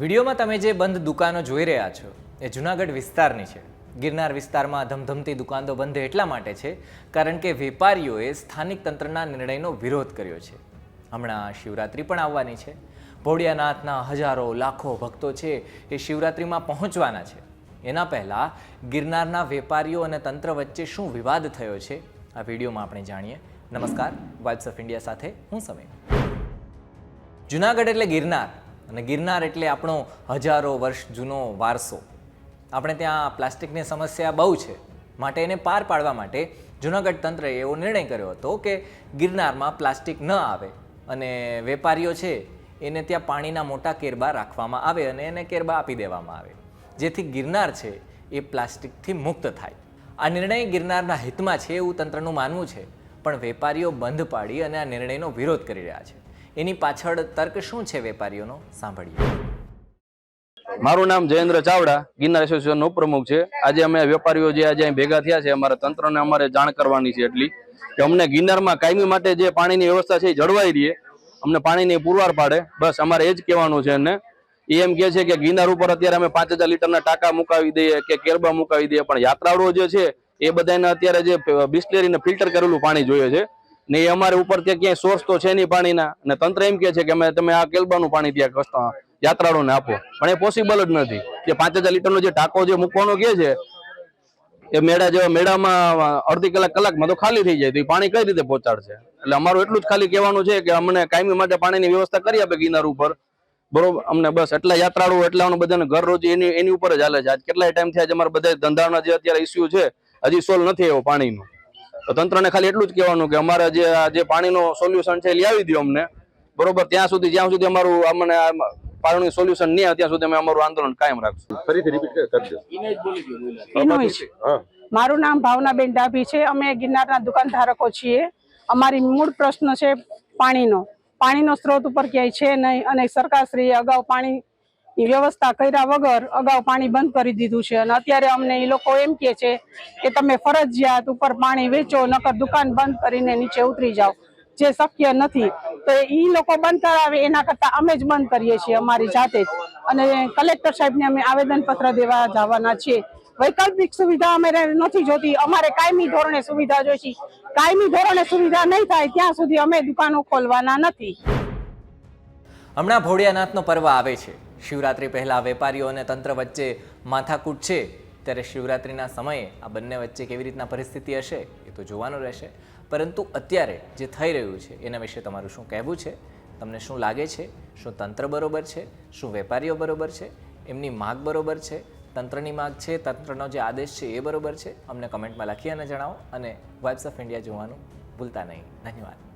વિડીયોમાં તમે જે બંધ દુકાનો જોઈ રહ્યા છો, એ જુનાગઢ વિસ્તારની છે. ગિરનાર વિસ્તારમાં ધમધમતી દુકાનો બંધ એટલા માટે છે, કારણ કે વેપારીઓએ સ્થાનિક તંત્રના નિર્ણયનો વિરોધ કર્યો છે. હમણાં શિવરાત્રિ પણ આવવાની છે. ભોળિયાનાથના હજારો, લાખો ભક્તો છે, એ શિવરાત્રિમાં પહોંચવાના છે. એના પહેલાં ગિરનારના વેપારીઓ અને તંત્ર વચ્ચે શું વિવાદ થયો છે, આ વિડીયોમાં આપણે જાણીએ. નમસ્કાર વાઇબ્સ ઓફ ઇન્ડિયા સાથે હું સમય જુનાગઢ એટલે ગિરનાર. અને ગિરનાર એટલે આપણો હજારો વર્ષ જૂનો વારસો. આપણે ત્યાં પ્લાસ્ટિકની સમસ્યા બહુ છે. માટે એને પાર પાડવા માટે જુનાગઢ તંત્રએ એવો નિર્ણય કર્યો હતો કે ગિરનારમાં પ્લાસ્ટિક ન આવે અને વેપારીઓ છે એને ત્યાં પાણીના મોટા કેરબા રાખવામાં આવે અને એને કેરબા આપી દેવામાં આવે. જેથી ગિરનાર છે એ પ્લાસ્ટિકથી મુક્ત થાય. આ નિર્ણય ગિરનારના હિતમાં છે એવું તંત્રનું માનવું છે. પણ વેપારીઓ બંધ પાડી અને આ નિર્ણયનો વિરોધ કરી રહ્યા છે. એની પાછળ તર્ક શું છે વેપારીઓનો? સાંભળીએ. મારું નામ જયેન્દ્ર ચાવડા, ગિરનાર એસોસિએશનનો પ્રમુખ છે. આજે અમે વેપારીઓ જે આજે ભેગા થયા છે, અમારા તંત્રને અમારે જાણ કરવાની છે એટલી કે અમને ગિરનારમાં કાયમી માટે જે પાણીની વ્યવસ્થા છે એ જળવાઈ રહીએ અમને પાણીની પુરવાર પાડે. બસ અમારે એ જ કહેવાનું છે એને એ એમ કે છે કે ગિરનાર ઉપર અત્યારે અમે પાંચ હજાર લીટરના ટાંકા મુકાવી દઈએ કે કેરબા મુકાવી દઈએ. પણ યાત્રાળુઓ જે છે, એ બધાને અત્યારે જે બિસ્લેરીને ફિલ્ટર કરેલું પાણી જોઈએ છે. ને એ અમારે ઉપર ત્યાં ક્યાંય સોર્સ તો છે નહીં પાણીના. અને તંત્ર એમ કહે છે કે અમે, તમે આ કેલબાનું પાણી ત્યાં યાત્રાળુઓને આપો. પણ એ પોસિબલ જ નથી. જે પાંચ હજાર લીટરનો જે ટાંકો જે મૂકવાનો કહે છે, એ મેળા જેવા મેળામાં અડધી કલાક કલાકમાં તો ખાલી થઈ જાય. તો એ પાણી કઈ રીતે પહોંચાડશે? એટલે અમારું એટલું જ ખાલી કહેવાનું છે કે અમને કાયમી માટે પાણીની વ્યવસ્થા કરી આપે ગિનાર ઉપર. બરોબર? અમને બસ એટલા યાત્રાળુ, એટલા બધાને ઘર રોજી એની એની ઉપર જ હાલે છે. આજ કેટલાય ટાઈમ થયા છે, અમારા બધા ધંધાના જે અત્યારે ઇસ્યુ છે, હજી સોલ્વ નથી આવ્યો પાણીનું. તંત્રને ખાલી એટલું જ કહેવાનું કે અમારે જે આ જે પાણીનો સોલ્યુશન છે એ લાવી દો અમને. બરોબર ત્યાં સુધી જ્યાં સુધી અમારું અમને આ પાણીનું સોલ્યુશન નહીં ત્યાં સુધી અમે અમારું આંદોલન કાયમ રાખશું. ફરીથી રિપીટ કરી દો ઇનોઇશ હા. મારું નામ ભાવનાબેન ડાભી છે. અમે ગિરનારના દુકાનધારકો છીએ. અમારી મૂળ પ્રશ્ન છે પાણીનો. પાણીનો સ્ત્રોત ઉપર ક્યાંય છે નહીં અને સરકારશ્રીએ અગાઉ વ્યવસ્થા કર્યા વગર અગાઉ પાણી બંધ કરી દીધું છે. અને અત્યારે અમને એ લોકો એમ કહે છે કે તમે ફરજિયાત ઉપર પાણી વેચો, નકર દુકાન બંધ કરીને નીચે ઉતરી જાઓ. જે શક્ય નથી. તો એ લોકો બંધ કરાવે, એના કરતા અમે જ બંધ કરીએ છીએ અમારી જાતે જ. અને કલેક્ટર સાહેબને અમે આવેદન પત્ર દેવા જવાના છીએ. વૈકલ્પિક સુવિધા અમે નથી જોતી. અમારે કાયમી ધોરણે સુવિધા જોઈશે. કાયમી ધોરણે સુવિધા નહીં થાય ત્યાં સુધી અમે દુકાનો ખોલવાના નથી. હમણાં ભોળિયાનાથનો પર્વ આવે છે. શિવરાત્રિ પહેલાં વેપારીઓ અને તંત્ર વચ્ચે માથાકૂટ છે. ત્યારે શિવરાત્રિના સમયે આ બંને વચ્ચે કેવી રીતના પરિસ્થિતિ હશે એ તો જોવાનું રહેશે. પરંતુ અત્યારે જે થઈ રહ્યું છે, એના વિશે તમારું શું કહેવું છે? તમને શું લાગે છે? શું તંત્ર બરોબર છે? શું વેપારીઓ બરોબર છે? એમની માગ બરોબર છે? તંત્રની માગ છે? તંત્રનો જે આદેશ છે એ બરોબર છે? અમને કમેન્ટમાં લખી અને જણાવો અને વાઇબ્સ ઓફ ઇન્ડિયા જોવાનું ભૂલતા નહીં. ધન્યવાદ.